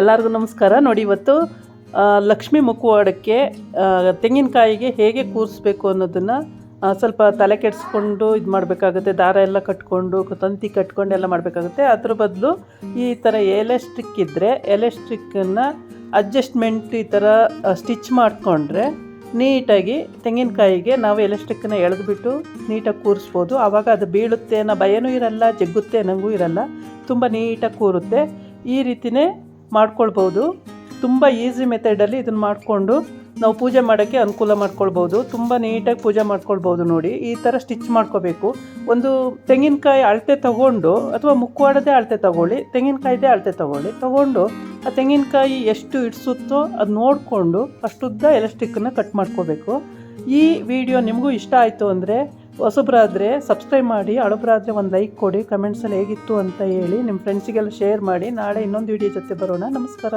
ಎಲ್ಲರಿಗೂ ನಮಸ್ಕಾರ. ನೋಡಿ ಇವತ್ತು ಲಕ್ಷ್ಮಿ ಮುಖವಾಡಕ್ಕೆ ತೆಂಗಿನಕಾಯಿಗೆ ಹೇಗೆ ಕೂರಿಸ್ಬೇಕು ಅನ್ನೋದನ್ನು ಸ್ವಲ್ಪ ತಲೆ ಕೆಡಿಸ್ಕೊಂಡು ಇದು ಮಾಡಬೇಕಾಗುತ್ತೆ. ದಾರ ಎಲ್ಲ ಕಟ್ಕೊಂಡು, ತಂತಿ ಕಟ್ಕೊಂಡು ಎಲ್ಲ ಮಾಡಬೇಕಾಗುತ್ತೆ. ಅದ್ರ ಬದಲು ಈ ಥರ ಎಲೆ ಸ್ಟಿಕ್ ಇದ್ದರೆ ಎಲೆ ಸ್ಟಿಕ್ಕನ್ನು ಅಡ್ಜಸ್ಟ್ಮೆಂಟ್ ಈ ಥರ ಸ್ಟಿಚ್ ಮಾಡಿಕೊಂಡ್ರೆ ನೀಟಾಗಿ ತೆಂಗಿನಕಾಯಿಗೆ ನಾವು ಎಲೆ ಎಳೆದುಬಿಟ್ಟು ನೀಟಾಗಿ ಕೂರಿಸ್ಬೋದು. ಆವಾಗ ಅದು ಬೀಳುತ್ತೆ ಅನ್ನೋ ಭಯನೂ ಇರಲ್ಲ, ಜಗ್ಗುತ್ತೆ ನನಗೂ ಇರಲ್ಲ. ತುಂಬ ನೀಟಾಗಿ ಕೂರುತ್ತೆ. ಈ ರೀತಿನೇ ಮಾಡ್ಕೊಳ್ಬೋದು ತುಂಬ ಈಸಿ ಮೆಥಡಲ್ಲಿ ಇದನ್ನು ಮಾಡಿಕೊಂಡು ನಾವು ಪೂಜೆ ಮಾಡೋಕ್ಕೆ ಅನುಕೂಲ ಮಾಡ್ಕೊಳ್ಬೋದು ತುಂಬ ನೀಟಾಗಿ ಪೂಜೆ ಮಾಡ್ಕೊಳ್ಬೋದು ನೋಡಿ. ಈ ಥರ ಸ್ಟಿಚ್ ಮಾಡ್ಕೋಬೇಕು. ಒಂದು ತೆಂಗಿನಕಾಯಿ ಅಳತೆ ತಗೊಂಡು ಅಥವಾ ಮುಖವಾಡದೇ ಅಳತೆ ತಗೊಳ್ಳಿ, ತೆಂಗಿನಕಾಯಿದೇ ಅಳತೆ ತಗೊಳ್ಳಿ, ತಗೊಂಡು ಆ ತೆಂಗಿನಕಾಯಿ ಎಷ್ಟು ಇಡಿಸುತ್ತೋ ಅದು ನೋಡಿಕೊಂಡು ಅಷ್ಟುದ್ದ ಎಲೆಸ್ಟಿಕ್ಕನ್ನು ಕಟ್ ಮಾಡ್ಕೋಬೇಕು. ಈ ವಿಡಿಯೋ ನಿಮಗೂ ಇಷ್ಟ ಆಯಿತು ಅಂದರೆ ಹೊಸಬ್ರಾದರೆ ಸಬ್ಸ್ಕ್ರೈಬ್ ಮಾಡಿ ಹಳಬ್ರಾದರೆ ಒಂದು ಲೈಕ್ ಕೊಡಿ ಕಮೆಂಟ್ಸಲ್ಲಿ ಹೇಗಿತ್ತು ಅಂತ ಹೇಳಿ ನಿಮ್ಮ ಫ್ರೆಂಡ್ಸಿಗೆಲ್ಲ ಶೇರ್ ಮಾಡಿ. ನಾಳೆ ಇನ್ನೊಂದು ವಿಡಿಯೋ ಜೊತೆ ಬರೋಣ. ನಮಸ್ಕಾರ.